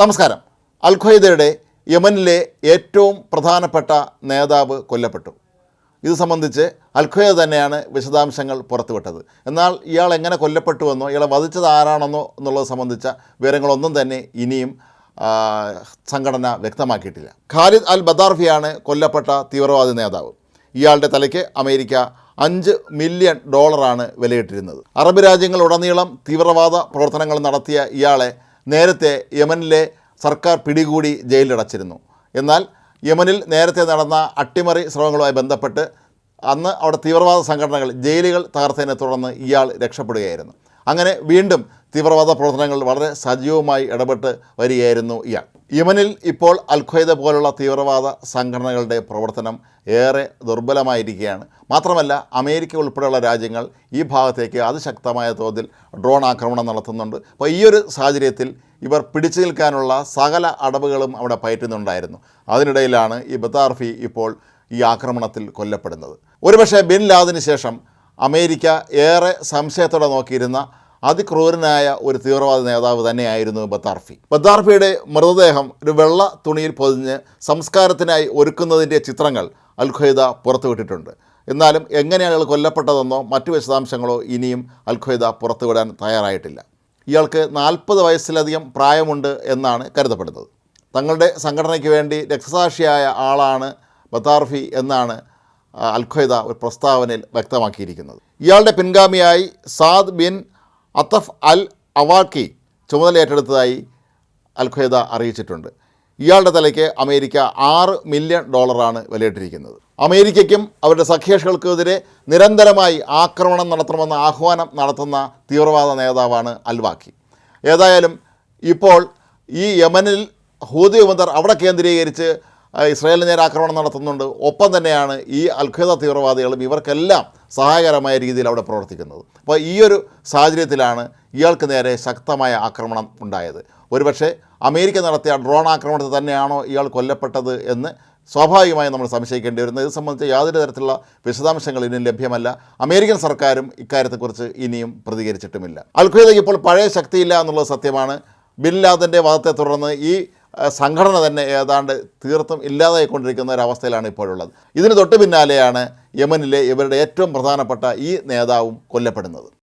നമസ്കാരം. അൽ ഖ്വയ്ദയുടെ യമനിലെ ഏറ്റവും പ്രധാനപ്പെട്ട നേതാവ് കൊല്ലപ്പെട്ടു. ഇത് സംബന്ധിച്ച് അൽ ഖ്വയ്ദ തന്നെയാണ് വിശദാംശങ്ങൾ പുറത്തുവിട്ടത്. എന്നാൽ ഇയാൾ എങ്ങനെ കൊല്ലപ്പെട്ടുവെന്നോ ഇയാളെ വധിച്ചത് ആരാണെന്നോ എന്നുള്ളത് സംബന്ധിച്ച വിവരങ്ങളൊന്നും തന്നെ ഇനിയും സംഘടന വ്യക്തമാക്കിയിട്ടില്ല. ഖാലിദ് അൽ ബദാർഫിയാണ് കൊല്ലപ്പെട്ട തീവ്രവാദി നേതാവ്. ഇയാളുടെ തലയ്ക്ക് അമേരിക്ക അഞ്ച് മില്യൺ ഡോളറാണ് വിലയിട്ടിരുന്നത്. അറബ് രാജ്യങ്ങളുടനീളം തീവ്രവാദ പ്രവർത്തനങ്ങൾ നടത്തിയ ഇയാളെ നേരത്തെ യമനിലെ സർക്കാർ പിടികൂടി ജയിലിലടച്ചിരുന്നു. എന്നാൽ യമനിൽ നേരത്തെ നടന്ന അട്ടിമറി ശ്രമങ്ങളുമായി ബന്ധപ്പെട്ട് അന്ന് അവിടെ തീവ്രവാദ സംഘടനകൾ ജയിലുകൾ തകർത്തതിനെ തുടർന്ന് ഇയാൾ രക്ഷപ്പെടുകയായിരുന്നു. അങ്ങനെ വീണ്ടും തീവ്രവാദ പ്രവർത്തനങ്ങളിൽ വളരെ സജീവമായി ഇടപെട്ട് വരികയായിരുന്നു ഇയാൾ. യമനിൽ ഇപ്പോൾ അൽ ഖ്വയ്ദ പോലുള്ള തീവ്രവാദ സംഘടനകളുടെ പ്രവർത്തനം ഏറെ ദുർബലമായിരിക്കുകയാണ്. മാത്രമല്ല അമേരിക്ക ഉൾപ്പെടെയുള്ള രാജ്യങ്ങൾ ഈ ഭാഗത്തേക്ക് അതിശക്തമായ തോതിൽ ഡ്രോൺ ആക്രമണം നടത്തുന്നുണ്ട്. അപ്പോൾ ഈ ഒരു സാഹചര്യത്തിൽ ഇവർ പിടിച്ചു നിൽക്കാനുള്ള സകല അടവുകളും അവിടെ പയറ്റുന്നുണ്ടായിരുന്നു. അതിനിടയിലാണ് ഈ ബത്താർഫി ഇപ്പോൾ ഈ ആക്രമണത്തിൽ കൊല്ലപ്പെടുന്നത്. ഒരുപക്ഷെ ബിൻ ലാദിന് ശേഷം അമേരിക്ക ഏറെ സംശയത്തോടെ നോക്കിയിരുന്ന അതിക്രൂരനായ ഒരു തീവ്രവാദ നേതാവ് തന്നെയായിരുന്നു ബത്താർഫി ബത്താർഫിയുടെ മൃതദേഹം ഒരു വെള്ള തുണിയിൽ പൊതിഞ്ഞ് സംസ്കാരത്തിനായി ഒരുക്കുന്നതിന്റെ ചിത്രങ്ങൾ അൽ പുറത്തുവിട്ടിട്ടുണ്ട്. എന്നാലും എങ്ങനെയാണ് അയാൾ കൊല്ലപ്പെട്ടതെന്നോ മറ്റു വിശദാംശങ്ങളോ ഇനിയും അൽ പുറത്തുവിടാൻ തയ്യാറായിട്ടില്ല. ഇയാൾക്ക് നാൽപ്പത് വയസ്സിലധികം പ്രായമുണ്ട് എന്നാണ് കരുതപ്പെടുന്നത്. തങ്ങളുടെ സംഘടനയ്ക്ക് വേണ്ടി രക്തസാക്ഷിയായ ആളാണ് ബത്താർഫി എന്നാണ് അൽ ഒരു പ്രസ്താവനയിൽ വ്യക്തമാക്കിയിരിക്കുന്നത്. ഇയാളുടെ പിൻഗാമിയായി സാദ് ബിൻ അത്തഫ് അൽ അവാക്കി ചുമതല ഏറ്റെടുത്തതായി അൽ ഖ്വയ്ദ അറിയിച്ചിട്ടുണ്ട്. ഇയാളുടെ തലയ്ക്ക് അമേരിക്ക ആറ് മില്യൺ ഡോളറാണ് വിലയിട്ടിരിക്കുന്നത്. അമേരിക്കയ്ക്കും അവരുടെ സഖ്യകക്ഷികൾക്കെതിരെ നിരന്തരമായി ആക്രമണം നടത്തണമെന്ന ആഹ്വാനം നടത്തുന്ന തീവ്രവാദ നേതാവാണ് അൽവാക്കി ഏതായാലും ഇപ്പോൾ ഈ യമനിൽ ഹൂതി വിമതർ അവിടെ കേന്ദ്രീകരിച്ച് ഇസ്രായേലിന് നേരെ ആക്രമണം നടത്തുന്നുണ്ട്. ഒപ്പം തന്നെയാണ് ഈ അൽഖ്വയ്ദ തീവ്രവാദികളും ഇവർക്കെല്ലാം സഹായകരമായ രീതിയിൽ അവിടെ പ്രവർത്തിക്കുന്നത്. അപ്പോൾ ഈ ഒരു സാഹചര്യത്തിലാണ് ഇയാൾക്ക് നേരെ ശക്തമായ ആക്രമണം ഉണ്ടായത്. ഒരുപക്ഷെ അമേരിക്ക നടത്തിയ ഡ്രോൺ ആക്രമണത്തിൽ തന്നെയാണോ ഇയാൾ കൊല്ലപ്പെട്ടത് എന്ന് സ്വാഭാവികമായും നമ്മൾ സംശയിക്കേണ്ടി വരുന്നത് ഇത് സംബന്ധിച്ച് യാതൊരു തരത്തിലുള്ള വിശദാംശങ്ങൾ ഇനിയും ലഭ്യമല്ല. അമേരിക്കൻ സർക്കാരും ഇക്കാര്യത്തെക്കുറിച്ച് ഇനിയും പ്രതികരിച്ചിട്ടുമില്ല. അൽഖയ്ദയ്ക്ക് ഇപ്പോൾ പഴയ ശക്തിയില്ല എന്നുള്ളത് സത്യമാണ്. ബിൻ ലാദന്റെ വാദത്തെ തുടർന്ന് ഈ സംഘടന തന്നെ ഏതാണ്ട് തീർത്തും ഇല്ലാതായിക്കൊണ്ടിരിക്കുന്ന ഒരവസ്ഥയിലാണ് ഇപ്പോഴുള്ളത്. ഇതിന് തൊട്ട് പിന്നാലെയാണ് യമനിലെ ഇവരുടെ ഏറ്റവും പ്രധാനപ്പെട്ട ഈ നേതാവും കൊല്ലപ്പെടുന്നത്.